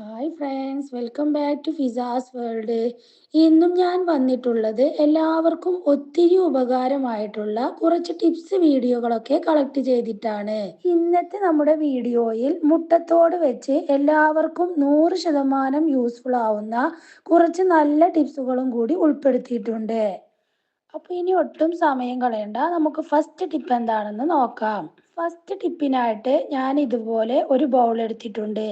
Hi friends welcome back to Fizas world ഇന്നും ഞാൻ വന്നിട്ടുള്ളത് എല്ലാവർക്കും ഒത്തിരി ഉപകാരമായിട്ടുള്ള കുറച്ച് ടിപ്സ് വീഡിയോകളൊക്കെ കളക്ട് ചെയ്തിട്ടാണ്. ഇന്നത്തെ നമ്മുടെ വീഡിയോയിൽ മുട്ടത്തോട് വെച്ച് എല്ലാവർക്കും നൂറ് ശതമാനം യൂസ്ഫുൾ ആവുന്ന കുറച്ച് നല്ല ടിപ്സുകളും കൂടി ഉൾപ്പെടുത്തിയിട്ടുണ്ട്. അപ്പോൾ ഇനി ഒട്ടും സമയം കളയണ്ട. നമുക്ക് ഫസ്റ്റ് ടിപ്പ് എന്താണെന്ന് നോക്കാം. ഫസ്റ്റ് ടിപ്പിനായിട്ട് ഞാൻ ഇതുപോലെ ഒരു ബൗൾ എടുത്തിട്ടുണ്ട്.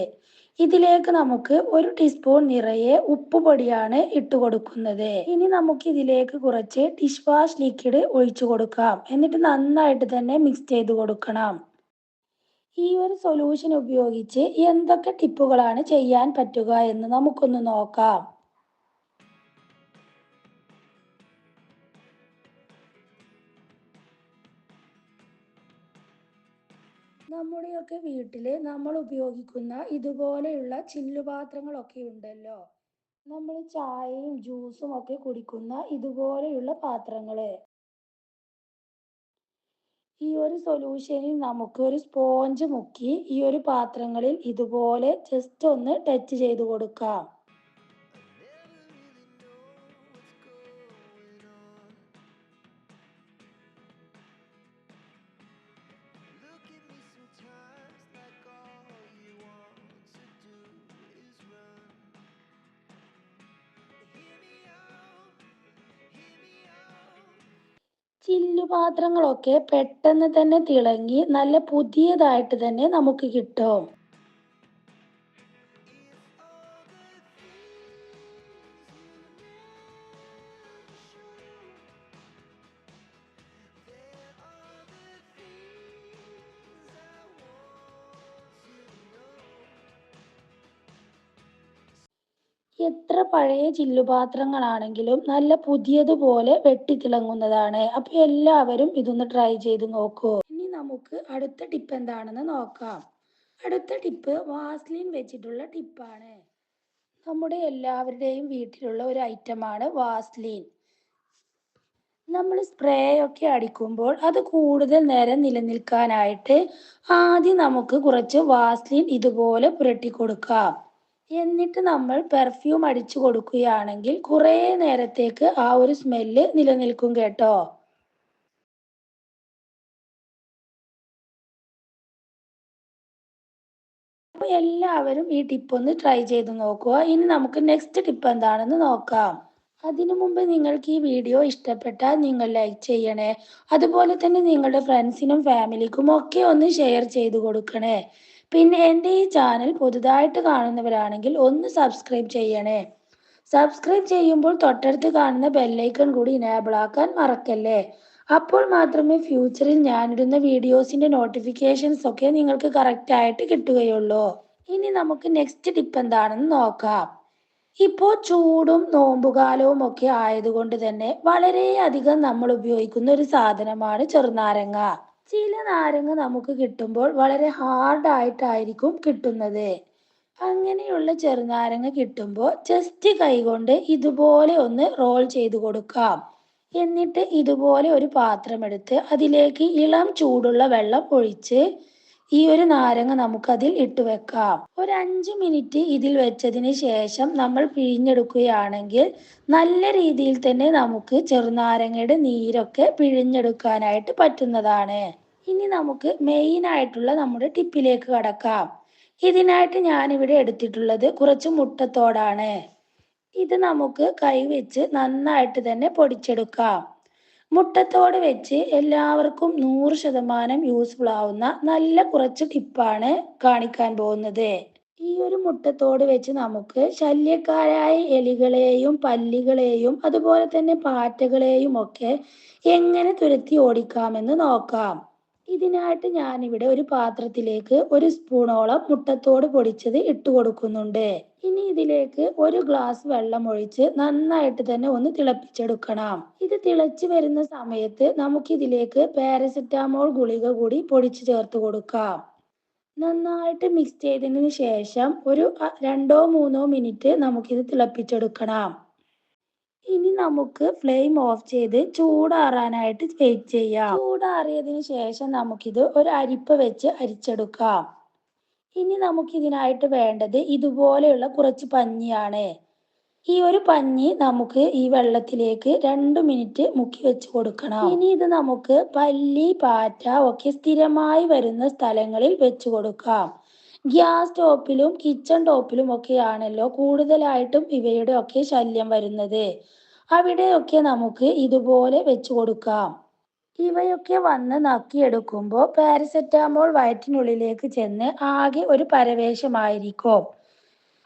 ഇതിലേക്ക് നമുക്ക് ഒരു ടീസ്പൂൺ നിറയെ ഉപ്പുപൊടിയാണ് ഇട്ട് കൊടുക്കുന്നത്. ഇനി നമുക്ക് ഇതിലേക്ക് കുറച്ച് ഡിഷ് വാഷ് ലിക്വിഡ് ഒഴിച്ചു കൊടുക്കാം. എന്നിട്ട് നന്നായിട്ട് തന്നെ മിക്സ് ചെയ്ത് കൊടുക്കണം. ഈ ഒരു സൊല്യൂഷൻ ഉപയോഗിച്ച് എന്തൊക്കെ ടിപ്പുകളാണ് ചെയ്യാൻ പറ്റുക എന്ന് നമുക്കൊന്ന് നോക്കാം. നമ്മുടെയൊക്കെ വീട്ടിൽ നമ്മൾ ഉപയോഗിക്കുന്ന ഇതുപോലെയുള്ള ചില്ലുപാത്രങ്ങളൊക്കെ ഉണ്ടല്ലോ. നമ്മൾ ചായയും ജ്യൂസും ഒക്കെ കുടിക്കുന്ന ഇതുപോലെയുള്ള പാത്രങ്ങൾ ഈ ഒരു സൊല്യൂഷനിൽ നമുക്ക് ഒരു സ്പോഞ്ച് മുക്കി ഈ ഒരു പാത്രങ്ങളിൽ ഇതുപോലെ ജസ്റ്റ് ഒന്ന് ടച്ച് ചെയ്ത് കൊടുക്കാം. ചില്ലുപാത്രങ്ങളൊക്കെ പെട്ടെന്ന് തന്നെ തിളങ്ങി നല്ല പുതിയതായിട്ട് തന്നെ നമുക്ക് കിട്ടും. എത്ര പഴയ ചില്ലുപാത്രങ്ങളാണെങ്കിലും നല്ല പുതിയതുപോലെ വെട്ടിത്തിളങ്ങുന്നതാണ്. അപ്പോൾ എല്ലാവരും ഇതൊന്ന് ട്രൈ ചെയ്ത് നോക്കൂ. ഇനി നമുക്ക് അടുത്ത ടിപ്പ് എന്താണെന്ന് നോക്കാം. അടുത്ത ടിപ്പ് വാസ്ലിൻ വെച്ചിട്ടുള്ള ടിപ്പാണ് നമ്മുടെ എല്ലാവരുടെയും വീട്ടിലുള്ള ഒരു ഐറ്റമാണ് വാസ്ലിൻ. നമ്മൾ സ്പ്രേ ഒക്കെ അടിക്കുമ്പോൾ അത് കൂടുതൽ നേരം നിലനിൽക്കാനായിട്ട് ആദ്യം നമുക്ക് കുറച്ച് വാസ്ലിൻ ഇതുപോലെ പുരട്ടി കൊടുക്കാം. എന്നിട്ട് നമ്മൾ പെർഫ്യൂം അടിച്ചു കൊടുക്കുകയാണെങ്കിൽ കുറേ നേരത്തേക്ക് ആ ഒരു സ്മെല്ല് നിലനിൽക്കും കേട്ടോ. അപ്പോൾ എല്ലാവരും ഈ ടിപ്പ് ഒന്ന് ട്രൈ ചെയ്ത് നോക്കുക. ഇനി നമുക്ക് നെക്സ്റ്റ് ടിപ്പ് എന്താണെന്ന് നോക്കാം. അതിനു മുമ്പ് നിങ്ങൾക്ക് ഈ വീഡിയോ ഇഷ്ടപ്പെട്ടാൽ നിങ്ങൾ ലൈക്ക് ചെയ്യണേ. അതുപോലെ തന്നെ നിങ്ങളുടെ ഫ്രണ്ട്സിനും ഫാമിലിക്കും ഒക്കെ ഒന്ന് ഷെയർ ചെയ്ത് കൊടുക്കണേ. പിന്നെ എന്റെ ഈ ചാനൽ പുതുതായിട്ട് കാണുന്നവരാണെങ്കിൽ ഒന്ന് സബ്സ്ക്രൈബ് ചെയ്യണേ. സബ്സ്ക്രൈബ് ചെയ്യുമ്പോൾ തൊട്ടടുത്ത് കാണുന്ന ബെല്ലൈക്കൺ കൂടി ഇനേബിൾ ആക്കാൻ മറക്കല്ലേ? അപ്പോൾ മാത്രമേ ഫ്യൂച്ചറിൽ ഞാനിടുന്ന വീഡിയോസിന്റെ നോട്ടിഫിക്കേഷൻസ് ഒക്കെ നിങ്ങൾക്ക് കറക്റ്റ് ആയിട്ട് കിട്ടുകയുള്ളൂ. ഇനി നമുക്ക് നെക്സ്റ്റ് ടിപ്പ് എന്താണെന്ന് നോക്കാം. ഇപ്പോൾ ചൂടും നോമ്പുകാലവും ഒക്കെ ആയതുകൊണ്ട് തന്നെ വളരെയധികം നമ്മൾ ഉപയോഗിക്കുന്ന ഒരു സാധനമാണ് ചെറുനാരങ്ങ. ചില നാരങ്ങ നമുക്ക് കിട്ടുമ്പോൾ വളരെ ഹാർഡായിട്ടായിരിക്കും കിട്ടുന്നത്. അങ്ങനെയുള്ള ചെറുനാരങ്ങ കിട്ടുമ്പോൾ ജസ്റ്റ് കൈകൊണ്ട് ഇതുപോലെ ഒന്ന് റോൾ ചെയ്ത് കൊടുക്കാം. എന്നിട്ട് ഇതുപോലെ ഒരു പാത്രമെടുത്ത് അതിലേക്ക് ഇളം ചൂടുള്ള വെള്ളം ഒഴിച്ച് ഈ ഒരു നാരങ്ങ നമുക്കതിൽ ഇട്ട് വെക്കാം. ഒരു അഞ്ച് മിനിറ്റ് ഇതിൽ വെച്ചതിന് ശേഷം നമ്മൾ പിഴിഞ്ഞെടുക്കുകയാണെങ്കിൽ നല്ല രീതിയിൽ തന്നെ നമുക്ക് ചെറുനാരങ്ങയുടെ നീരൊക്കെ പിഴിഞ്ഞെടുക്കാനായിട്ട് പറ്റുന്നതാണ്. ഇനി നമുക്ക് മെയിൻ ആയിട്ടുള്ള നമ്മുടെ ടിപ്പിലേക്ക് കടക്കാം. ഇതിനായിട്ട് ഞാനിവിടെ എടുത്തിട്ടുള്ളത് കുറച്ച് മുട്ടത്തോടാണ്. ഇത് നമുക്ക് കൈവച്ച് നന്നായിട്ട് തന്നെ പൊടിച്ചെടുക്കാം. മുട്ടത്തോട് വെച്ച് എല്ലാവർക്കും നൂറ് ശതമാനം യൂസ്ഫുൾ ആവുന്ന നല്ല കുറച്ച് ടിപ്പാണ് കാണിക്കാൻ പോകുന്നത്. ഈ ഒരു മുട്ടത്തോട് വെച്ച് നമുക്ക് ശല്യക്കാരായ എലികളെയും പല്ലികളെയും അതുപോലെ തന്നെ പാറ്റകളെയും ഒക്കെ എങ്ങനെ തുരത്തി ഓടിക്കാമെന്ന് നോക്കാം. ഇതിനായിട്ട് ഞാനിവിടെ ഒരു പാത്രത്തിലേക്ക് ഒരു സ്പൂണോളം മുട്ടത്തോട് പൊടിച്ചത് ഇട്ട് കൊടുക്കുന്നുണ്ട്. ഇനി ഇതിലേക്ക് ഒരു ഗ്ലാസ് വെള്ളം ഒഴിച്ച് നന്നായിട്ട് തന്നെ ഒന്ന് തിളപ്പിച്ചെടുക്കണം. ഇത് തിളച്ച് വരുന്ന സമയത്ത് നമുക്കിതിലേക്ക് പാരസെറ്റാമോൾ ഗുളിക കൂടി പൊടിച്ച് ചേർത്ത് കൊടുക്കാം. നന്നായിട്ട് മിക്സ് ചെയ്തതിന് ശേഷം ഒരു രണ്ടോ മൂന്നോ മിനിറ്റ് നമുക്കിത് തിളപ്പിച്ചെടുക്കണം. ഇനി നമുക്ക് ഫ്ലെയിം ഓഫ് ചെയ്ത് ചൂടാറാനായിട്ട് വെയിറ്റ് ചെയ്യാം. ചൂടാറിയതിന് ശേഷം നമുക്കിത് ഒരു അരിപ്പ വെച്ച് അരിച്ചെടുക്കാം. ഇനി നമുക്കിതിനായിട്ട് വേണ്ടത് ഇതുപോലെയുള്ള കുറച്ച് പഞ്ഞിയാണ്. ഈ ഒരു പഞ്ഞി നമുക്ക് ഈ വെള്ളത്തിലേക്ക് രണ്ട് മിനിറ്റ് മുക്കി വെച്ച് കൊടുക്കണം. ഇനി ഇത് നമുക്ക് പല്ലി പാറ്റ ഒക്കെ സ്ഥിരമായി വരുന്ന സ്ഥലങ്ങളിൽ വെച്ച് കൊടുക്കാം. ഗ്യാസ് ടോപ്പിലും കിച്ചൺ ടോപ്പിലും ഒക്കെയാണല്ലോ കൂടുതലായിട്ടും ഇവയുടെ ഒക്കെ ശല്യം വരുന്നത്. അവിടെയൊക്കെ നമുക്ക് ഇതുപോലെ വെച്ച് കൊടുക്കാം. ഇവയൊക്കെ വന്ന് നക്കിയെടുക്കുമ്പോൾ പാരസെറ്റാമോൾ വയറ്റിനുള്ളിലേക്ക് ചെന്ന് ആകെ ഒരു പരവേശമായിരിക്കും.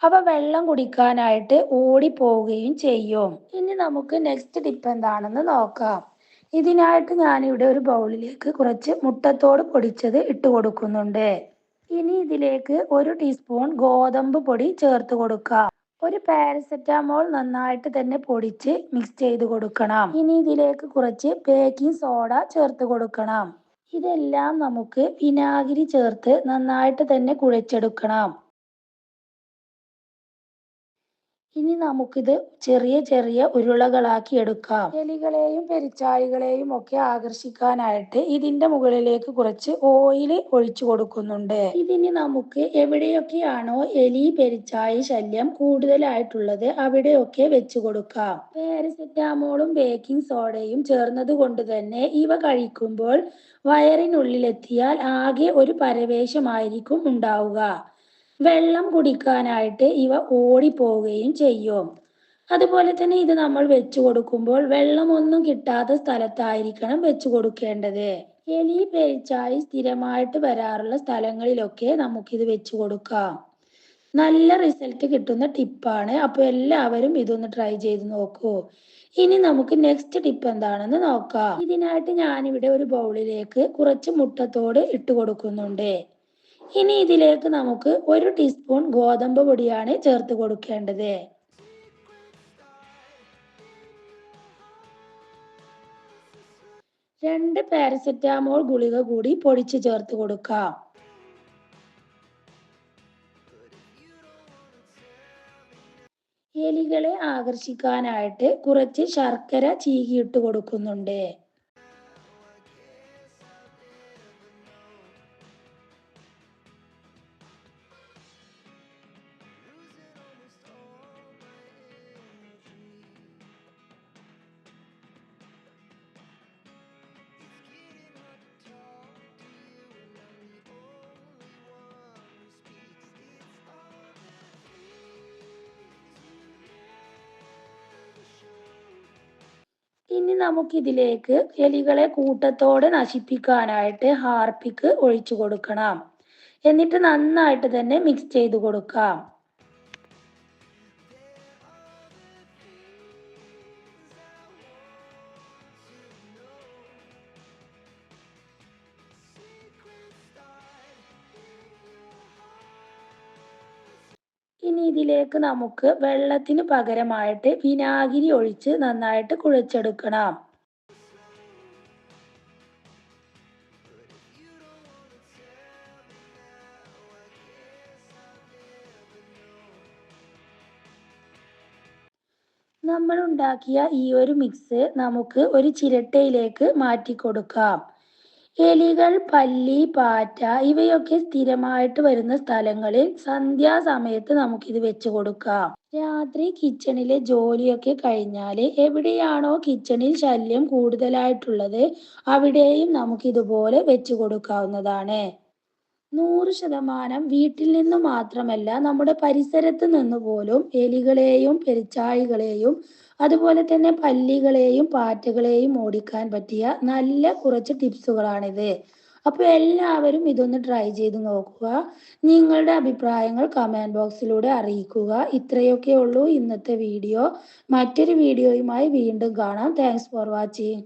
അവ വെള്ളം കുടിക്കാനായിട്ട് ഓടിപ്പോവുകയും ചെയ്യും. ഇനി നമുക്ക് നെക്സ്റ്റ് ടിപ്പ് എന്താണെന്ന് നോക്കാം. ഇതിനായിട്ട് ഞാനിവിടെ ഒരു ബൗളിലേക്ക് കുറച്ച് മുട്ടത്തോട് പൊടിച്ചത് ഇട്ട് കൊടുക്കുന്നുണ്ട്. ഇനി ഇതിലേക്ക് ഒരു ടീസ്പൂൺ ഗോതമ്പ് പൊടി ചേർത്ത് കൊടുക്കുക. ഒരു പാരസെറ്റാമോൾ നന്നായിട്ട് തന്നെ പൊടിച്ച് മിക്സ് ചെയ്ത് കൊടുക്കണം. ഇനി ഇതിലേക്ക് കുറച്ച് ബേക്കിംഗ് സോഡ ചേർത്ത് കൊടുക്കണം. ഇതെല്ലാം നമുക്ക് വിനാഗിരി ചേർത്ത് നന്നായിട്ട് തന്നെ കുഴച്ചെടുക്കണം. ഇനി നമുക്കിത് ചെറിയ ചെറിയ ഉരുളകളാക്കി എടുക്കാം. എലികളെയും പെരിച്ചാഴികളെയും ഒക്കെ ആകർഷിക്കാനായിട്ട് ഇതിന്റെ മുകളിലേക്ക് കുറച്ച് ഓയിൽ ഒഴിച്ചു കൊടുക്കുന്നുണ്ട്. ഇതിന് നമുക്ക് എവിടെയൊക്കെയാണോ എലി പെരിച്ചാഴി ശല്യം കൂടുതലായിട്ടുള്ളത് അവിടെയൊക്കെ വെച്ചു കൊടുക്കാം. പാരസെറ്റാമോളും ബേക്കിംഗ് സോഡയും ചേർന്നത് കൊണ്ട് തന്നെ ഇവ കഴിക്കുമ്പോൾ വയറിനുള്ളിലെത്തിയാൽ ആകെ ഒരു പരവേശമായിരിക്കും ഉണ്ടാവുക. വെള്ളം കുടിക്കാനായിട്ട് ഇവ ഓടിപ്പോവുകയും ചെയ്യും. അതുപോലെ തന്നെ ഇത് നമ്മൾ വെച്ചു കൊടുക്കുമ്പോൾ വെള്ളമൊന്നും കിട്ടാത്ത സ്ഥലത്തായിരിക്കണം വെച്ചു കൊടുക്കേണ്ടത്. എലി പെരിച്ചായി സ്ഥിരമായിട്ട് വരാറുള്ള സ്ഥലങ്ങളിലൊക്കെ നമുക്കിത് വെച്ചു കൊടുക്കാം. നല്ല റിസൾട്ട് കിട്ടുന്ന ടിപ്പാണ് അപ്പോൾ എല്ലാവരും ഇതൊന്ന് ട്രൈ ചെയ്ത് നോക്കൂ. ഇനി നമുക്ക് നെക്സ്റ്റ് ടിപ്പ് എന്താണെന്ന് നോക്കാം. ഇതിനായിട്ട് ഞാനിവിടെ ഒരു ബൗളിലേക്ക് കുറച്ച് മുട്ടത്തോട് ഇട്ട് കൊടുക്കുന്നുണ്ട്. ഇനി ഇതിലേക്ക് നമുക്ക് ഒരു ടീസ്പൂൺ ഗോതമ്പ് പൊടിയാണ് ചേർത്ത് കൊടുക്കേണ്ടത്. രണ്ട് പാരസെറ്റാമോൾ ഗുളിക കൂടി പൊടിച്ച് ചേർത്ത് കൊടുക്കാം. എലികളെ ആകർഷിക്കാനായിട്ട് കുറച്ച് ശർക്കര ചീകിയിട്ട് കൊടുക്കുന്നുണ്ട്. ഇനി നമുക്കിതിലേക്ക് എലികളെ കൂട്ടത്തോടെ നശിപ്പിക്കാനായിട്ട് ഹാർപ്പിക്ക് ഒഴിച്ചു കൊടുക്കണം. എന്നിട്ട് നന്നായിട്ട് തന്നെ മിക്സ് ചെയ്ത് കൊടുക്കാം. ഇനി ഇതിലേക്ക് നമുക്ക് വെള്ളത്തിന് പകരമായിട്ട് വിനാഗിരി ഒഴിച്ച് നന്നായിട്ട് കുഴച്ചെടുക്കണം. നമ്മൾ ഉണ്ടാക്കിയ ഈ ഒരു മിക്സ് നമുക്ക് ഒരു ചിരട്ടയിലേക്ക് മാറ്റി കൊടുക്കാം എലികൾ പല്ലി പാറ്റ ഇവയൊക്കെ സ്ഥിരമായിട്ട് വരുന്ന സ്ഥലങ്ങളിൽ സന്ധ്യാസമയത്ത് നമുക്കിത് വെച്ച് കൊടുക്കാം. രാത്രി കിച്ചണിലെ ജോലിയൊക്കെ കഴിഞ്ഞാൽ എവിടെയാണോ കിച്ചണിൽ ശല്യം കൂടുതലായിട്ടുള്ളത് അവിടെയും നമുക്കിതുപോലെ വെച്ച് കൊടുക്കാവുന്നതാണ്. നൂറ് ശതമാനം വീട്ടിൽ നിന്ന് മാത്രമല്ല നമ്മുടെ പരിസരത്ത് നിന്ന് പോലും എലികളെയും പെരിച്ചാഴികളെയും അതുപോലെ തന്നെ പല്ലികളെയും പാറ്റകളെയും ഓടിക്കാൻ പറ്റിയ നല്ല കുറച്ച് ടിപ്സുകളാണിത്. അപ്പോൾ എല്ലാവരും ഇതൊന്ന് ട്രൈ ചെയ്ത് നോക്കുക. നിങ്ങളുടെ അഭിപ്രായങ്ങൾ കമന്റ് ബോക്സിലൂടെ അറിയിക്കുക. ഇത്രയൊക്കെ ഉള്ളൂ ഇന്നത്തെ വീഡിയോ. മറ്റൊരു വീഡിയോയുമായി വീണ്ടും കാണാം. Thanks for watching